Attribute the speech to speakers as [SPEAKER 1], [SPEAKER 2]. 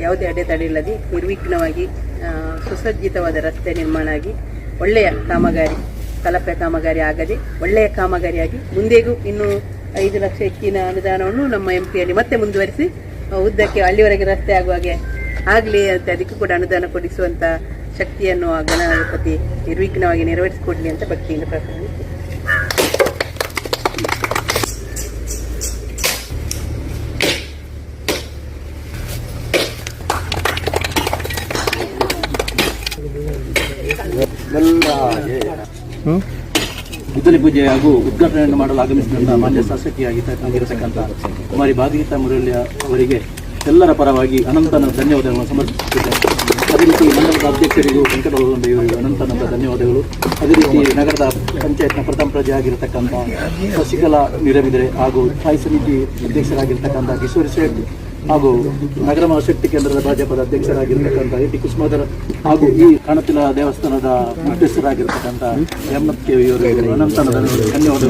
[SPEAKER 1] ಯಾವುದೇ ಅಡೆತಡೆ ಇಲ್ಲದೆ ನಿರ್ವಿಘ್ನವಾಗಿ ಸುಸಜ್ಜಿತವಾದ ರಸ್ತೆ ನಿರ್ಮಾಣ ಆಗಿ ಒಳ್ಳೆಯ ಕಾಮಗಾರಿ ಕಲಪೆ ಕಾಮಗಾರಿ ಆಗದೆ ಒಳ್ಳೆಯ ಕಾಮಗಾರಿಯಾಗಿ ಮುಂದೆಗೂ ಇನ್ನೂ ಐದು ಲಕ್ಷ ಹೆಚ್ಚಿನ ಅನುದಾನವನ್ನು ನಮ್ಮ ಎಂ ಪಿಯಲ್ಲಿ ಮತ್ತೆ ಮುಂದುವರಿಸಿ ಉದ್ದಕ್ಕೆ ಅಲ್ಲಿವರೆಗೆ ರಸ್ತೆ ಆಗುವ ಹಾಗೆ ಆಗಲಿ ಅಂತ ಅದಕ್ಕೂ ಕೂಡ ಅನುದಾನ ಕೊಡಿಸುವಂಥ ಶಕ್ತಿಯನ್ನು ಆ ಗಣಪತಿ ನಿರ್ವಿಘ್ನವಾಗಿ ನೆರವೇರಿಸಿಕೊಡ್ಲಿ ಅಂತ ಭಕ್ತಿಯಿಂದ ಪ್ರಾರ್ಥನೆ
[SPEAKER 2] ಗುದ್ದಲಿ ಪೂಜೆ ಹಾಗೂ ಉದ್ಘಾಟನೆಯನ್ನು ಮಾಡಲು ಆಗಮಿಸಿದಂತಹ ಮಾನ್ಯ ಶಾಸಕಿಯಾಗಿ ಆಗಿರತಕ್ಕಂಥ ಕುಮಾರಿ ಭಾಗೀತಾ ಮುರಳ್ಯ ಅವರಿಗೆ ಎಲ್ಲರ ಪರವಾಗಿ ಅನಂತನ ಧನ್ಯವಾದಗಳನ್ನು ಸಮರ್ಪಿಸುತ್ತೇನೆ ಅದೇ ರೀತಿ ಮಂಡಲದ ಅಧ್ಯಕ್ಷರಿಗೂ ಇವರಿಗೂ ಅನಂತನಂತ ಧನ್ಯವಾದಗಳು. ಅದೇ ರೀತಿ ನಗರದ ಪಂಚಾಯತ್ನ ಪ್ರಥಮ ಪ್ರಜೆ ಆಗಿರತಕ್ಕಂಥ ಶಶಿಕಲಾ ನಿರಬಿದರೆ ಹಾಗೂ ಸ್ಥಾಯಿ ಸಮಿತಿ ಅಧ್ಯಕ್ಷರಾಗಿರ್ತಕ್ಕಂಥ ಕಿಶೋರ್ ಶೆಟ್ಟಿ ಹಾಗೂ ನಗರ ಮಹಾಶಕ್ತಿ ಕೇಂದ್ರದ ಭಾಜಪದ ಅಧ್ಯಕ್ಷರಾಗಿರ್ತಕ್ಕಂಥ ಎ ಟಿ ಕುಸುಮಾಧರ್ ಹಾಗೂ ಈ ಕಣತಿಲ ದೇವಸ್ಥಾನದ ಮುಖ್ಯಸ್ಥರಾಗಿರ್ತಕ್ಕಂಥ ಎಂ ಕೆ ಧನ್ಯವಾದಗಳು.